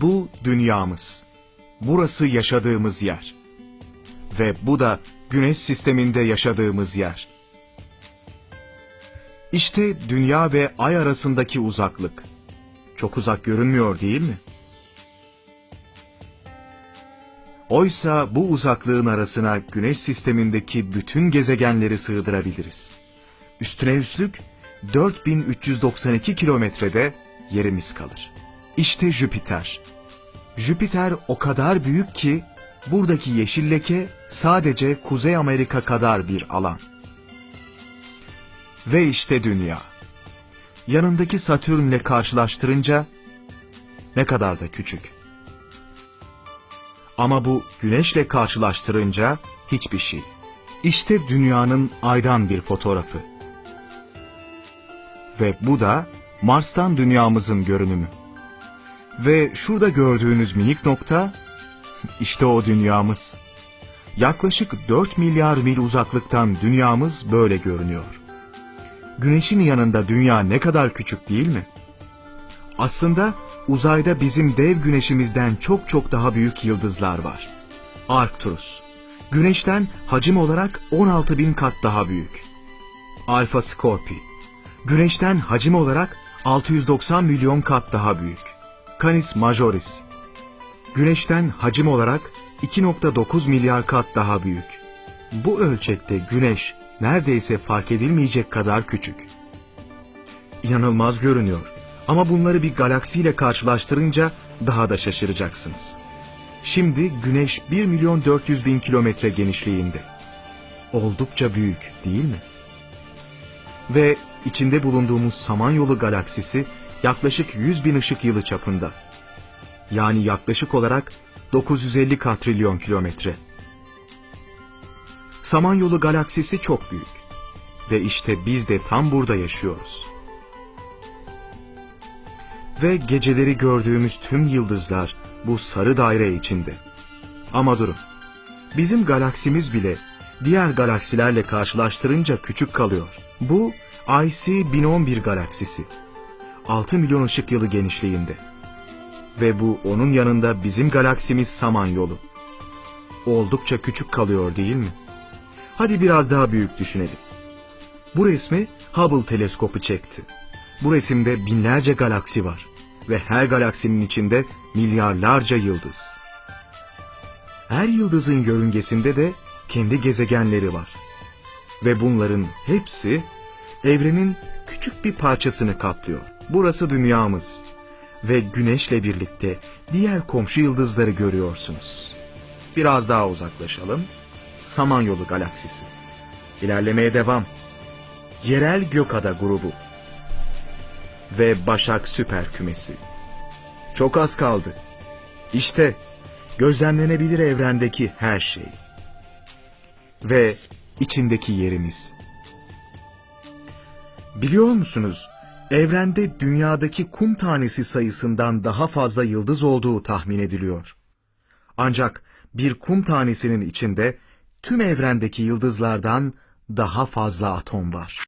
Bu dünyamız. Burası yaşadığımız yer. Ve bu da güneş sisteminde yaşadığımız yer. İşte dünya ve ay arasındaki uzaklık. Çok uzak görünmüyor değil mi? Oysa bu uzaklığın arasına güneş sistemindeki bütün gezegenleri sığdırabiliriz. Üstüne üstlük 4392 kilometrede yerimiz kalır. İşte Jüpiter. Jüpiter o kadar büyük ki buradaki yeşil leke sadece Kuzey Amerika kadar bir alan. Ve işte Dünya. Yanındaki Satürn'le karşılaştırınca ne kadar da küçük. Ama bu Güneş'le karşılaştırınca hiçbir şey. İşte Dünya'nın aydan bir fotoğrafı. Ve bu da Mars'tan Dünya'mızın görünümü. Ve şurada gördüğünüz minik nokta, işte o dünyamız. Yaklaşık 4 milyar mil uzaklıktan dünyamız böyle görünüyor. Güneşin yanında dünya ne kadar küçük değil mi? Aslında uzayda bizim dev güneşimizden çok çok daha büyük yıldızlar var. Arcturus. Güneşten hacim olarak 16 bin kat daha büyük. Alpha Scorpii. Güneşten hacim olarak 690 milyon kat daha büyük. Canis Majoris. Güneşten hacim olarak 2.9 milyar kat daha büyük. Bu ölçekte Güneş neredeyse fark edilmeyecek kadar küçük. İnanılmaz görünüyor ama bunları bir galaksiyle karşılaştırınca daha da şaşıracaksınız. Şimdi Güneş 1 milyon 400 bin kilometre genişliğinde. Oldukça büyük değil mi? Ve içinde bulunduğumuz Samanyolu galaksisi yaklaşık 100 bin ışık yılı çapında. Yani yaklaşık olarak 950 katrilyon kilometre. Samanyolu galaksisi çok büyük. Ve işte biz de tam burada yaşıyoruz. Ve geceleri gördüğümüz tüm yıldızlar bu sarı daire içinde. Ama durun. Bizim galaksimiz bile diğer galaksilerle karşılaştırınca küçük kalıyor. Bu IC 1011 galaksisi. 6 milyon ışık yılı genişliğinde. Ve bu onun yanında bizim galaksimiz Samanyolu. Oldukça küçük kalıyor değil mi? Hadi biraz daha büyük düşünelim. Bu resmi Hubble teleskopu çekti. Bu resimde binlerce galaksi var ve her galaksinin içinde milyarlarca yıldız. Her yıldızın yörüngesinde de kendi gezegenleri var. Ve bunların hepsi evrenin küçük bir parçasını kaplıyor. Burası dünyamız ve güneşle birlikte diğer komşu yıldızları görüyorsunuz. Biraz daha uzaklaşalım. Samanyolu galaksisi. İlerlemeye devam. Yerel Gökada grubu ve Başak Süper Kümesi. Çok az kaldı. İşte gözlemlenebilir evrendeki her şey. Ve içindeki yerimiz. Biliyor musunuz? Evrende dünyadaki kum tanesi sayısından daha fazla yıldız olduğu tahmin ediliyor. Ancak bir kum tanesinin içinde tüm evrendeki yıldızlardan daha fazla atom var.